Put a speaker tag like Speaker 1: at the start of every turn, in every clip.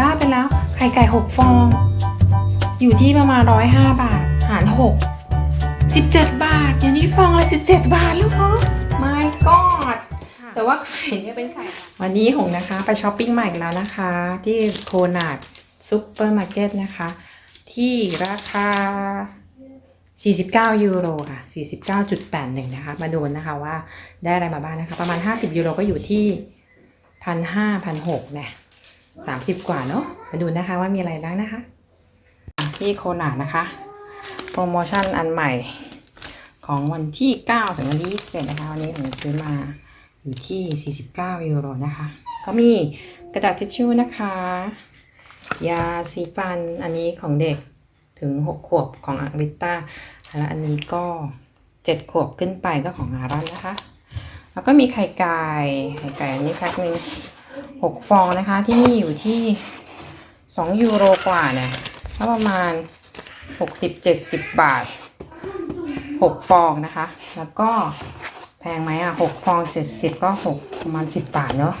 Speaker 1: บ้าไปแล้ว ไข่ไก่หกฟอง อยู่ที่ประมาณร้อยห้าบาท หารหกสิบเจ็ดบาทเดี๋ยวนี้ฟองละสิบเจ็ดบาทแล้วเหรอ my god แต่ว่าไข่เนี่ยเป็นไข่วันนี้หงนะคะไปช้อปปิ้งใหม่อีกแล้วนะคะ ที่โคนาดซูเปอร์มาร์เก็ตนะคะ ที่ราคา 49 ยูโรค่ะ 49.81 นะคะ มาดูนะคะว่าได้อะไรมาบ้างนะคะ ประมาณ 50 ยูโรก็อยู่ที่พันห้าพันหกเนี่ย สามสิบกว่าเนาะมาดูนะคะว่ามีอะไรบ้างนะคะ ที่โคนาดนะคะ โปรโมชั่นอันใหม่ของวันที่ 9 ถึงวันที่21นะคะ วันนี้ผมซื้อมาอยู่ที่ 49ยูโรนะคะ ก็มีกระดาษทิชชู่นะคะ ยาสีฟันอันนี้ของเด็กถึง 6 ขวบของอาริต้าแล้วอันนี้ก็ 7 ขวบขึ้นไปก็ของอารันนะคะ แล้วก็มีไข่ไก่ไข่ไก่อันนี้แพ็คหนึ่ง 6 ฟองนะคะ ที่นี่อยู่ที่ 2 ยูโรกว่าเนี่ยก็ประมาณ 60-70 บาท 6 ฟองนะคะ แล้วก็แพงไหมอะ 6 ฟอง 70 ก็ 6 ประมาณ 10 บาทเนาะ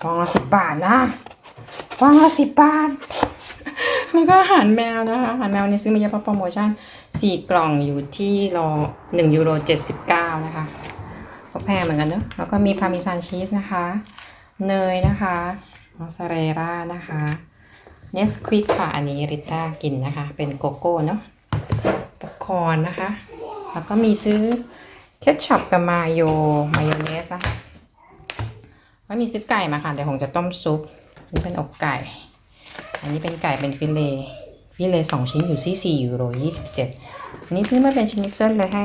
Speaker 1: ฟองละ10บาทนะฟองละ10บาทแล้วก็อาหารแมวนะคะอาหารแมวนี่ซื้อมาเยอะเพราะโปรโมชั่น4กล่องอยู่ที่รอ1ยูโร79นะคะก็แพงเหมือนกันเนอะแล้วก็มีพาร์เมซานชีสนะคะ เนยนะคะมอสซาเรลล่านะคะเนสควิกค่ะ อันนี้ริต้ากินนะคะ เป็นโกโก้เนาะป๊อปคอร์นนะคะ แล้วก็มีซื้อเคทชัพกับมาโยมายองเนสนะคะแล้วมีซื้อไก่มาค่ะเดี๋ยวผมจะต้มซุปนี่เป็นอกไก่ อันนี้เป็นไก่เป็นฟิเลฟิเลสองชิ้นอยู่ที่4ยูโร27อันนี้ซื้อมาเป็นชนิดเส้นเลยให้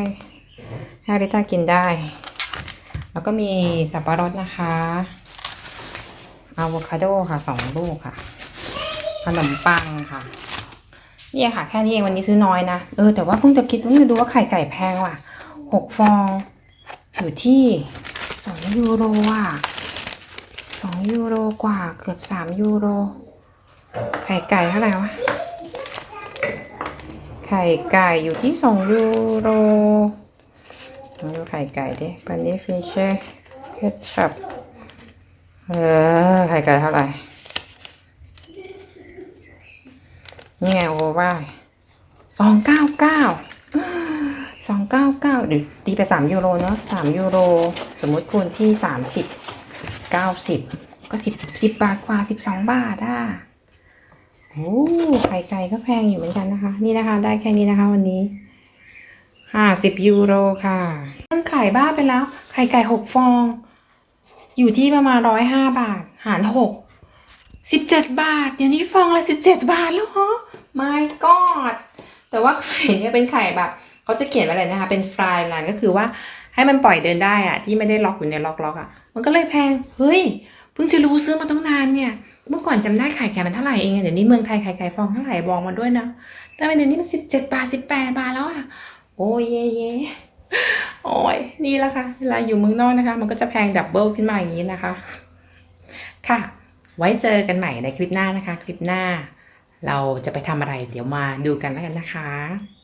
Speaker 1: ให้ริต้ากินได้ แล้วก็มีสับปะรดนะคะ อะโวคาโดค่ะสองลูกค่ะ ขนมปังค่ะ เนี่ยค่ะ แค่นี้เองวันนี้ซื้อน้อยนะ เออแต่ว่าเพิ่งจะคิดว่าจะดูว่าไข่ไก่แพงว่ะหกฟอง อยู่ที่สองยูโรอะสองยูโรกว่าเกือบสามยูโร ไข่ไก่เท่าไหร่วะ ไข่ไก่อยู่ที่สองยูโรลองดูไข่ไก่ดิปันนี้ฟินเช่เคชัพ เออไข่ไก่เท่าไหร่ นี่ไงโอว่าสองเก้าเก้าสองเก้าเก้าเดี๋ยวตีไปสามยูโรเนาะสามยูโร สมมติคูณที่สามสิบเก้าสิบก็สิบสิบบาทกว่าสิบสองบาทอะโอ้ไข่ไก่ก็แพงอยู่เหมือนกันนะคะ นี่นะคะได้แค่นี้นะคะวันนี้ห้าสิบยูโรค่ะตั้งไข่บ้าไปแล้ว ไข่ไก่หกฟอง อยู่ที่ประมาณร้อยห้าบาท หารหกสิบเจ็ดบาท เดี๋ยวนี้ฟองละสิบเจ็ดบาทแล้วเหรอ my god แต่ว่าไข่เนี่ยเป็นไข่แบบเขาจะเขียนไว้เลยนะคะ เป็นฟรายลันก็คือว่าให้มันปล่อยเดินได้อะที่ไม่ได้ล็อกอยู่ในล็อกล็อกอะมันก็เลยแพง เฮ้ย เพิ่งจะรู้ซื้อมาตั้งนานเนี่ย เมื่อก่อนจำได้ไข่ไก่มันเท่าไหร่เอง เดี๋ยวนี้เมืองไทยไข่ไก่ฟองเท่าไหร่บอกมาด้วยนะ แต่เดี๋ยวนี้มันสิบเจ็ดบาทสิบแปดบาทแล้วอะโอ้ยเย่เย่ โอ้ยนี่แหละค่ะ เวลาอยู่เมืองนอกนะคะ มันก็จะแพงดับเบิลขึ้นมาอย่างนี้นะคะ ค่ะ ไว้เจอกันใหม่ในคลิปหน้านะคะ คลิปหน้า เราจะไปทำอะไรเดี๋ยวมาดูกันแล้วกันนะคะ